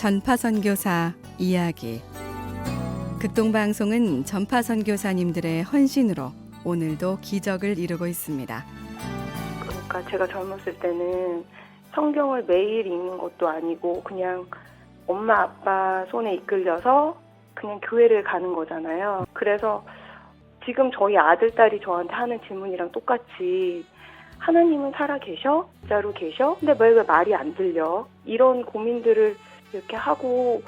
전파 선교사 이야기 극동 방송은 전파 선교사님들의 헌신으로 오늘도 기적을 이루고 있습니다. 그러니까 제가 젊었을 때는 성경을 매일 읽는 것도 아니고 그냥 엄마 아빠 손에 이끌려서 그냥 교회를 가는 거잖아요. 그래서 지금 저희 아들 딸이 저한테 하는 질문이랑 똑같이 하나님은 살아 계셔? 진짜로 계셔? 근데 왜, 왜 말이 안 들려? 이런 고민들을 이렇게 하고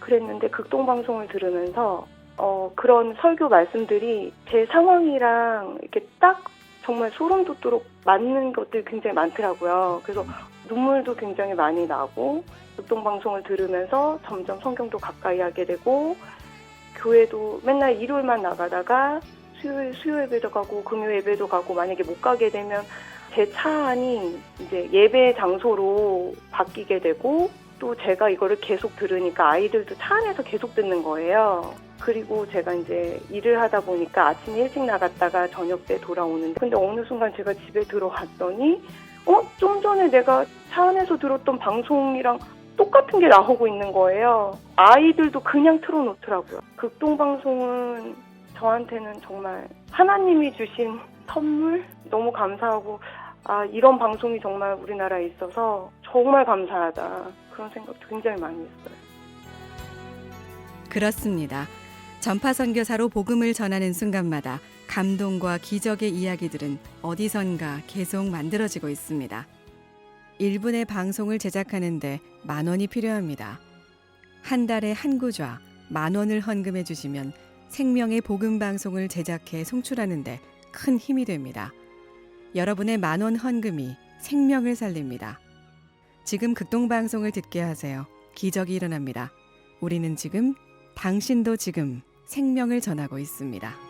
그랬는데 극동방송을 들으면서 어, 그런 설교 말씀들이 제 상황이랑 이렇게 딱 정말 소름 돋도록 맞는 것들이 굉장히 많더라고요. 그래서 눈물도 굉장히 많이 나고 극동방송을 들으면서 점점 성경도 가까이 하게 되고 교회도 맨날 일요일만 나가다가 수요일 수요 예배도 가고 금요 예배도 가고 만약에 못 가게 되면 제 차 안이 이제 예배 장소로 바뀌게 되고 또 제가 이거를 계속 들으니까 아이들도 차 안에서 계속 듣는 거예요. 그리고 제가 이제 일을 하다 보니까 아침 일찍 나갔다가 저녁 때 돌아오는데 근데 어느 순간 제가 집에 들어왔더니 어? 좀 전에 내가 차 안에서 들었던 방송이랑 똑같은 게 나오고 있는 거예요. 아이들도 그냥 틀어놓더라고요. 극동방송은 저한테는 정말 하나님이 주신 선물 너무 감사하고 아 이런 방송이 정말 우리나라에 있어서 정말 감사하다 그런 생각도 굉장히 많이 했어요. 그렇습니다. 전파 선교사로 복음을 전하는 순간마다 감동과 기적의 이야기들은 어디선가 계속 만들어지고 있습니다. 1분의 방송을 제작하는데 만 원이 필요합니다. 한 달에 한 구좌 만 원을 헌금해 주시면 생명의 복음 방송을 제작해 송출하는데 큰 힘이 됩니다. 여러분의 만원 헌금이 생명을 살립니다. 지금 극동 방송을 듣게 하세요. 기적이 일어납니다. 우리는 지금 당신도 지금 생명을 전하고 있습니다.